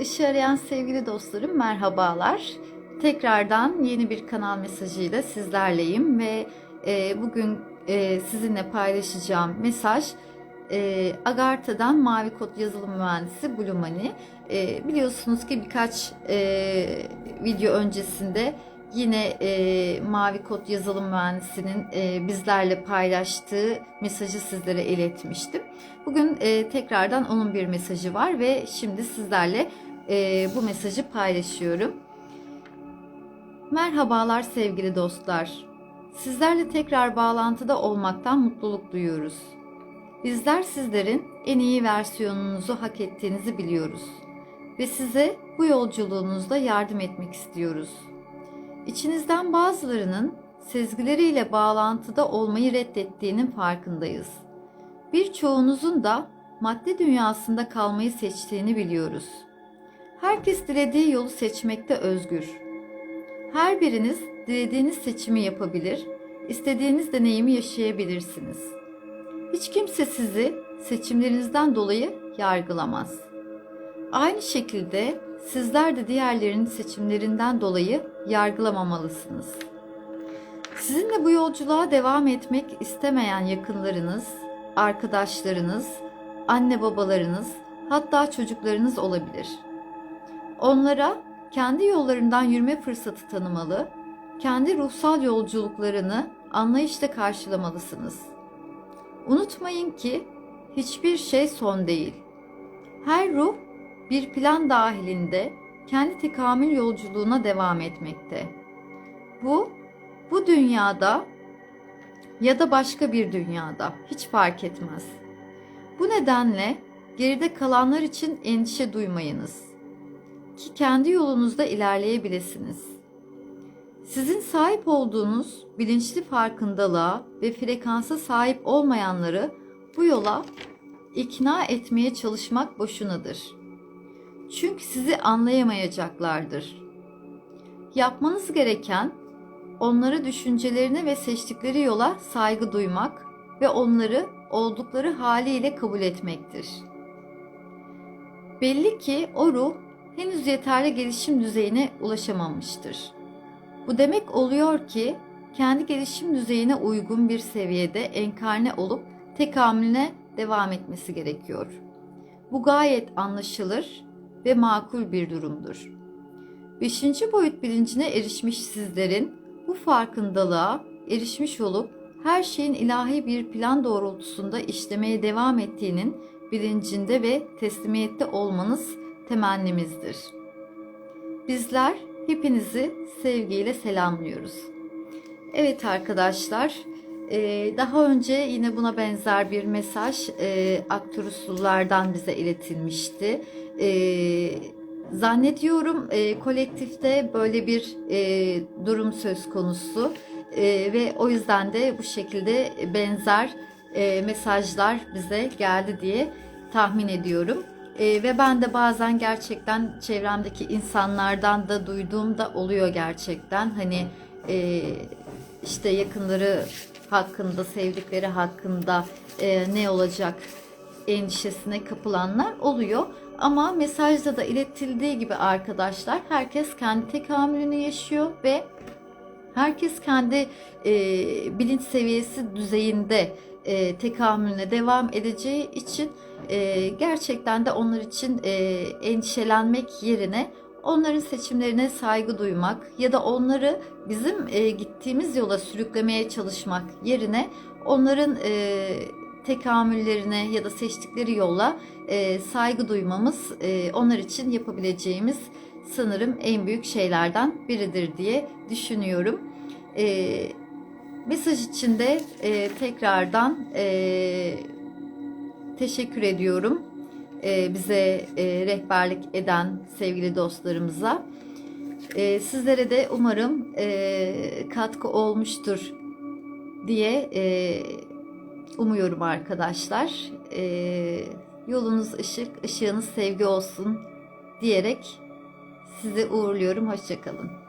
Işığı arayan sevgili dostlarım merhabalar. Tekrardan yeni bir kanal mesajıyla sizlerleyim ve e, bugün e, sizinle paylaşacağım mesaj e, Agartha'dan Mavi Kod Yazılım Mühendisi Blumani. E, biliyorsunuz ki birkaç e, video öncesinde yine e, Mavi Kod Yazılım Mühendisi'nin e, bizlerle paylaştığı mesajı sizlere iletmiştim. Bugün e, tekrardan onun bir mesajı var ve şimdi sizlerle e, bu mesajı paylaşıyorum. Merhabalar sevgili dostlar. Sizlerle tekrar bağlantıda olmaktan mutluluk duyuyoruz. Bizler sizlerin en iyi versiyonunuzu hak ettiğinizi biliyoruz ve size bu yolculuğunuzda yardım etmek istiyoruz. İçinizden bazılarının sezgileriyle bağlantıda olmayı reddettiğinin farkındayız. Birçoğunuzun da madde dünyasında kalmayı seçtiğini biliyoruz. Herkes dilediği yolu seçmekte özgür. Her biriniz dilediğiniz seçimi yapabilir, istediğiniz deneyimi yaşayabilirsiniz. Hiç kimse sizi seçimlerinizden dolayı yargılamaz. Aynı şekilde sizler de diğerlerinin seçimlerinden dolayı yargılamamalısınız. Sizinle bu yolculuğa devam etmek istemeyen yakınlarınız, arkadaşlarınız, anne babalarınız, hatta çocuklarınız olabilir. Onlara kendi yollarından yürüme fırsatı tanımalı, kendi ruhsal yolculuklarını anlayışla karşılamalısınız. Unutmayın ki hiçbir şey son değil. Her ruh bir plan dahilinde kendi tekamül yolculuğuna devam etmekte. Bu, bu dünyada ya da başka bir dünyada hiç fark etmez. Bu nedenle geride kalanlar için endişe duymayınız ki kendi yolunuzda ilerleyebilirsiniz. Sizin sahip olduğunuz bilinçli farkındalığa ve frekansa sahip olmayanları bu yola ikna etmeye çalışmak boşunadır. Çünkü sizi anlayamayacaklardır. Yapmanız gereken onları düşüncelerine ve seçtikleri yola saygı duymak ve onları oldukları haliyle kabul etmektir. Belli ki o ruh henüz yeterli gelişim düzeyine ulaşamamıştır. Bu demek oluyor ki kendi gelişim düzeyine uygun bir seviyede enkarne olup tekamülüne devam etmesi gerekiyor. Bu gayet anlaşılır ve makul bir durumdur. Beşinci boyut bilincine erişmiş sizlerin bu farkındalığa erişmiş olup her şeyin ilahi bir plan doğrultusunda işlemeye devam ettiğinin bilincinde ve teslimiyette olmanız temennimizdir. Bizler hepinizi sevgiyle selamlıyoruz. Evet arkadaşlar, e, daha önce yine buna benzer bir mesaj e, Akturusullardan bize iletilmişti. E, zannediyorum kolektifte böyle bir durum söz konusu ve o yüzden de bu şekilde benzer mesajlar bize geldi diye tahmin ediyorum. E, ve ben de bazen gerçekten çevremdeki insanlardan da duyduğum da oluyor gerçekten. Hani e, işte yakınları hakkında, sevdikleri hakkında e, ne olacak endişesine kapılanlar oluyor. Ama mesajda da iletildiği gibi arkadaşlar herkes kendi tekamülünü yaşıyor ve herkes kendi e, bilinç seviyesi düzeyinde e, tekamülüne devam edeceği için e, gerçekten de onlar için e, endişelenmek yerine onların seçimlerine saygı duymak ya da onları bizim e, gittiğimiz yola sürüklemeye çalışmak yerine onların e, tekamüllerine ya da seçtikleri yola e, saygı duymamız e, onlar için yapabileceğimiz sanırım en büyük şeylerden biridir diye düşünüyorum. E, mesaj için de e, tekrardan e, teşekkür ediyorum e, bize e, rehberlik eden sevgili dostlarımıza. E, sizlere de umarım e, katkı olmuştur diye e, umuyorum arkadaşlar. E, yolunuz ışık, ışığınız sevgi olsun diyerek sizi uğurluyorum. Hoşçakalın.